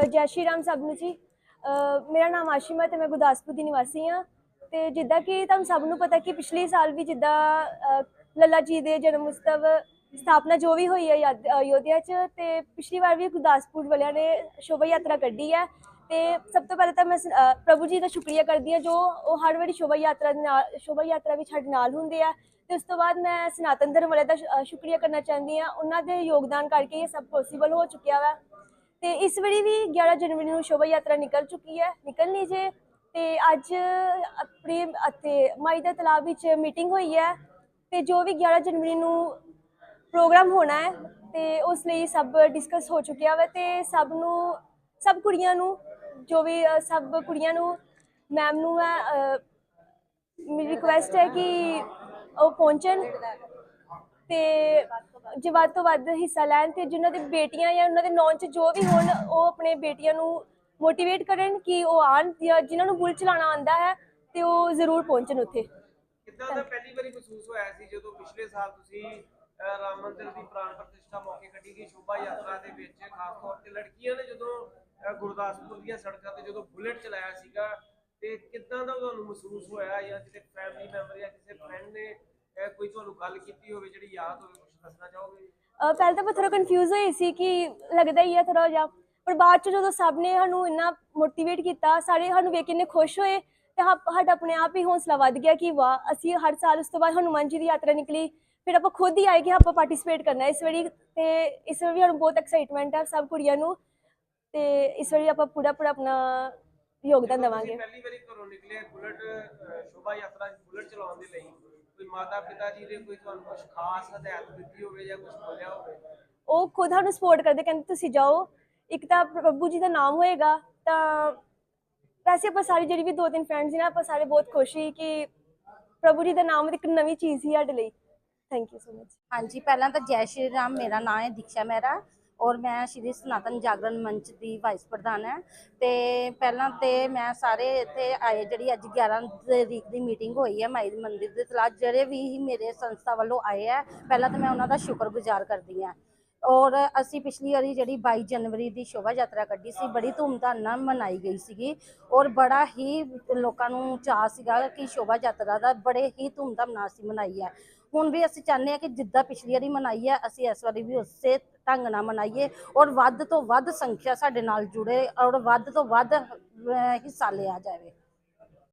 ਜੈ ਸ਼੍ਰੀ ਰਾਮ ਸਭ ਨੂੰ ਜੀ। ਮੇਰਾ ਨਾਮ ਆਸ਼ਿਮਾ ਤੇ ਮੈਂ ਗੁਰਦਾਸਪੁਰ ਦੀ ਨਿਵਾਸੀ ਹਾਂ। ਤੇ ਜਿੱਦਾਂ ਕਿ ਤੁਹਾਨੂੰ ਸਭ ਨੂੰ ਪਤਾ ਕਿ ਪਿਛਲੇ ਸਾਲ ਵੀ ਜਿੱਦਾਂ ਲੱਲਾ ਜੀ ਦੇ ਜਨਮ ਉਤਸਵ ਸਥਾਪਨਾ ਜੋ ਵੀ ਹੋਈ ਹੈ ਯਾਦ- ਅਯੋਧਿਆ 'ਚ, ਤੇ ਪਿਛਲੀ ਵਾਰ ਵੀ ਗੁਰਦਾਸਪੁਰ ਵਾਲਿਆਂ ਨੇ ਸ਼ੋਭਾ ਯਾਤਰਾ ਕੱਢੀ ਹੈ। ਤੇ ਸਭ ਤੋਂ ਪਹਿਲਾਂ ਤਾਂ ਮੈਂ ਸ- ਪ੍ਰਭੂ ਜੀ ਦਾ ਸ਼ੁਕਰੀਆ ਕਰਦੀ ਹਾਂ ਜੋ ਉਹ ਹਰ ਵਾਰੀ ਸ਼ੋਭਾ ਯਾਤਰਾ ਦੇ ਨਾਲ, ਸ਼ੋਭਾ ਯਾਤਰਾ ਵਿੱਚ ਸਾਡੇ ਨਾਲ ਹੁੰਦੇ ਆ। ਤੇ ਉਸ ਤੋਂ ਬਾਅਦ ਮੈਂ ਸਨਾਤਨ ਧਰਮ ਵਾਲਿਆਂ ਦਾ ਸ਼ੁਕਰੀਆ ਕਰਨਾ ਚਾਹੁੰਦੀ ਹਾਂ। ਉਹਨਾਂ ਦੇ ਯੋਗਦਾਨ ਕਰਕੇ ਇਹ ਸਭ ਪੋਸੀਬਲ ਹੋ ਚੁੱਕਿਆ ਵਾ। ਤੇ ਇਸ ਵਾਰੀ ਵੀ 11 ਜਨਵਰੀ ਨੂੰ ਸ਼ੋਭਾ ਯਾਤਰਾ ਨਿਕਲ ਚੁੱਕੀ ਹੈ, ਨਿਕਲਣੀ ਜੇ। ਤੇ ਅੱਜ ਆਪਣੇ ਅਤੇ ਮਾਈ ਦਾ ਤਲਾਬ ਵਿੱਚ ਮੀਟਿੰਗ ਹੋਈ ਹੈ ਤੇ ਜੋ ਵੀ 11 ਜਨਵਰੀ ਨੂੰ ਪ੍ਰੋਗਰਾਮ ਹੋਣਾ ਹੈ ਤੇ ਉਸ ਲਈ ਸਭ ਡਿਸਕਸ ਹੋ ਚੁੱਕਿਆ ਵਾ ਤੇ ਸਭ ਨੂੰ, ਸਭ ਕੁੜੀਆਂ ਨੂੰ, ਜੋ ਵੀ ਸਭ ਕੁੜੀਆਂ ਨੂੰ, ਮੈਮ ਨੂੰ ਮੇਰੀ ਰਿਕੁਐਸਟ ਹੈ ਕਿ ਉਹ ਪਹੁੰਚਣ। ਤੇ ਜੇ ਵੱਧ ਤੋਂ ਵੱਧ ਹਿੱਸਾ ਲੈਣ ਤੇ ਜਿਨ੍ਹਾਂ ਦੀ ਬੇਟੀਆਂ ਜਾਂ ਉਹਨਾਂ ਦੇ ਨੌਨ ਚ ਜੋ ਵੀ ਹੋਣ, ਉਹ ਆਪਣੇ ਬੇਟੀਆਂ ਨੂੰ ਮੋਟੀਵੇਟ ਕਰਨ ਕਿ ਉਹ ਆਣ ਜਿਨ੍ਹਾਂ ਨੂੰ ਬੁੱਲ ਚਲਾਉਣਾ ਆਉਂਦਾ ਹੈ ਤੇ ਉਹ ਜ਼ਰੂਰ ਪਹੁੰਚਣ ਉੱਥੇ। ਕਿੱਦਾਂ ਦਾ ਪਹਿਲੀ ਵਾਰੀ ਮਹਿਸੂਸ ਹੋਇਆ ਸੀ ਜਦੋਂ ਪਿਛਲੇ ਸਾਲ ਤੁਸੀਂ ਰਾਮ ਮੰਦਿਰ ਦੀ ਪ੍ਰਾਣ ਪ੍ਰਤਿਸ਼ਠਾ ਮੌਕੇ ਕੱਢੀ ਗਈ, ਸ਼ੋਭਾ ਯਾਤਰਾ ਦੇ ਵਿੱਚ? ਖਾਸ ਤੌਰ ਤੇ ਲੜਕੀਆਂ ਨੇ ਜਦੋਂ ਗੁਰਦਾਸਪੁਰ ਦੀਆਂ ਸੜਕਾਂ ਤੇ ਜਦੋਂ ਬੁਲੇਟ ਚਲਾਇਆ ਸੀਗਾ, ਤੇ ਕਿੱਦਾਂ ਦਾ ਤੁਹਾਨੂੰ ਮਹਿਸੂਸ ਹੋਇਆ ਜਾਂ ਕਿਸੇ ਫੈਮਿਲੀ ਮੈਂਬਰ ਜਾਂ ਕਿਸੇ ਫਰੈਂਡ ਨੇ ਅਹ, ਕੋਈ ਤੁਹਾਨੂੰ ਗੱਲ ਕੀਤੀ ਹੋਵੇ ਜਿਹੜੀ ਯਾਦ ਹੋਵੇ ਕੁਝ ਦੱਸਣਾ ਚਾਹੋਗੇ ਅਹ ਪਹਿਲਾਂ ਤਾਂ ਮੈਂ ਥੋੜਾ ਕਨਫਿਊਜ਼ ਹੋਈ ਸੀ ਕਿ ਲੱਗਦਾ ਹੀ ਹੈ ਥੋੜਾ ਜਿਹਾ ਪਰ ਬਾਅਦ ਚ ਜਦੋਂ ਸਭ ਨੇ ਸਾਨੂੰ ਇੰਨਾ ਮੋਟੀਵੇਟ ਕੀਤਾ ਸਾਰੇ ਸਾਨੂੰ ਵੇਖ ਕੇ ਇੰਨੇ ਖੁਸ਼ ਹੋਏ ਤੇ ਹਾ- ਸਾਡਾ ਆਪਣੇ ਆਪ ਹੀ ਹੌਸਲਾ ਵੱਧ ਗਿਆ ਕਿ ਵਾਹ ਅਸੀਂ ਹਰ ਸਾਲ ਉਸ ਤੋਂ ਬਾਅਦ ਹਨੂੰਮਾਨ ਜੀ ਦੀ ਯਾਤਰਾ ਨਿਕਲੀ ਫਿਰ ਆਪਾਂ ਖੁਦ ਹੀ ਆਏ ਕਿ ਆਪਾਂ ਪਾਰਟਿਸਿਪੇਟ ਕਰਨਾ ਇਸ ਵਾਰੀ ਤੇ ਇਸ ਵਾਰੀ ਵੀ ਸਾਨੂੰ ਬਹੁਤ ਐਕਸਾਈਟਮੈਂਟ ਹੈ ਸਭ ਕੁੜੀਆਂ ਨੂੰ ਤੇ ਇਸ ਵਾਰੀ ਆਪਾਂ ਪੂਰਾ ਪੂਰਾ ਆਪਣਾ ਯੋਗਦਾਨ ਜਦੋਂ ਦੇਵਾਂਗੇ। ਪਹਿਲੀ ਵਾਰੀ ਘਰੋਂ ਨਿਕਲੇ ਬੁਲਟ ਅਹ, ਸ਼ੋਭਾ ਯਾਤਰਾ 'ਚ ਬੁਲਟ ਚਲਾਉਣ ਦੇ ਲਈ ਕੋਈ ਮਾਤਾ ਪਿਤਾ ਜੀ ਨੇ ਕੋਈ ਤੁਹਾਨੂੰ ਕੁਝ ਖਾਸ ਹਦਾਇਤ ਦਿੱਤੀ ਹੋਵੇ ਜਾਂ ਕੁਝ ਬੋਲਿਆ ਹੋਵੇ? ਉਹ ਖੁਦ ਸਾਨੂੰ ਸਪੋਰਟ ਕਰਦੇ ਕਹਿੰਦੇ ਤੁਸੀਂ ਜਾਓ। ਇੱਕ ਤਾਂ ਪ੍ਰਭੂ ਜੀ ਦਾ ਨਾਮ ਹੋਏਗਾ ਤਾਂ ਵੈਸੇ ਆਪਾਂ ਸਾਰੀ ਜਿਹੜੀ ਵੀ ਦੋ ਤਿੰਨ ਫਰੈਂਡਸ ਨੇ ਆਪਾਂ ਸਾਰੇ ਬਹੁਤ ਖੁਸ਼ ਸੀ ਕਿ ਪ੍ਰਭੂ ਜੀ ਦਾ ਨਾਮ ਇੱਕ ਨਵੀਂ ਚੀਜ਼ ਸੀ ਸਾਡੇ ਲਈ। ਥੈਂਕ ਯੂ ਸੋ ਮਚ ਹਾਂਜੀ ਪਹਿਲਾਂ ਤਾਂ ਜੈ ਸ਼੍ਰੀ ਰਾਮ ਮੇਰਾ ਨਾਮ ਹੈ ਦੀਕਸ਼ਾ ਮਹਿਰਾ। ਔਰ ਮੈਂ ਸ਼੍ਰੀ ਸਨਾਤਨ ਜਾਗਰਣ ਮੰਚ ਦੀ ਵਾਈਸ ਪ੍ਰਧਾਨ ਹੈ ਤੇ ਪਹਿਲਾਂ ਤੇ ਮੈਂ ਸਾਰੇ ਇੱਥੇ ਆਏ, ਜਿਹੜੀ ਅੱਜ 11 ਤਰੀਕ ਦੀ ਮੀਟਿੰਗ ਹੋਈ ਹੈ ਮਾਈ ਮੰਦਿਰ ਦੇ ਤਲਾ ਜਿਹੜੇ ਵੀ ਮੇਰੇ ਸੰਸਥਾ ਵੱਲੋਂ ਆਏ ਹੈ, ਪਹਿਲਾਂ ਤਾਂ ਮੈਂ ਉਹਨਾਂ ਦਾ ਸ਼ੁਕਰਗੁਜ਼ਾਰ ਕਰਦੀ ਹਾਂ। ਔਰ ਅਸੀਂ ਪਿਛਲੀ ਵਾਰੀ ਜਿਹੜੀ 22 ਜਨਵਰੀ ਦੀ ਸ਼ੋਭਾ ਯਾਤਰਾ ਕੱਢੀ ਸੀ, ਬੜੀ ਧੂਮਧਾਮ ਨਾਲ ਮਨਾਈ ਗਈ ਸੀਗੀ ਔਰ ਬੜਾ ਹੀ ਲੋਕਾਂ ਨੂੰ ਚਾਹ ਸੀਗਾ ਕਿ ਸ਼ੋਭਾ ਯਾਤਰਾ ਦਾ ਬੜੇ ਹੀ ਧੂਮਧਾਮ ਨਾਲ ਅਸੀਂ ਮਨਾਈ ਹੈ। ਹੁਣ ਵੀ ਅਸੀਂ ਚਾਹੁੰਦੇ ਹਾਂ ਕਿ ਜਿੱਦਾਂ ਪਿਛਲੀ ਵਾਰੀ ਮਨਾਈ ਹੈ, ਅਸੀਂ ਇਸ ਵਾਰੀ ਵੀ ਉਸੇ ਢੰਗ ਨਾਲ ਮਨਾਈਏ ਔਰ ਵੱਧ ਤੋਂ ਵੱਧ ਸੰਖਿਆ ਸਾਡੇ ਨਾਲ ਜੁੜੇ ਔਰ ਵੱਧ ਤੋਂ ਵੱਧ ਹਿੱਸਾ ਲਿਆ ਜਾਵੇ।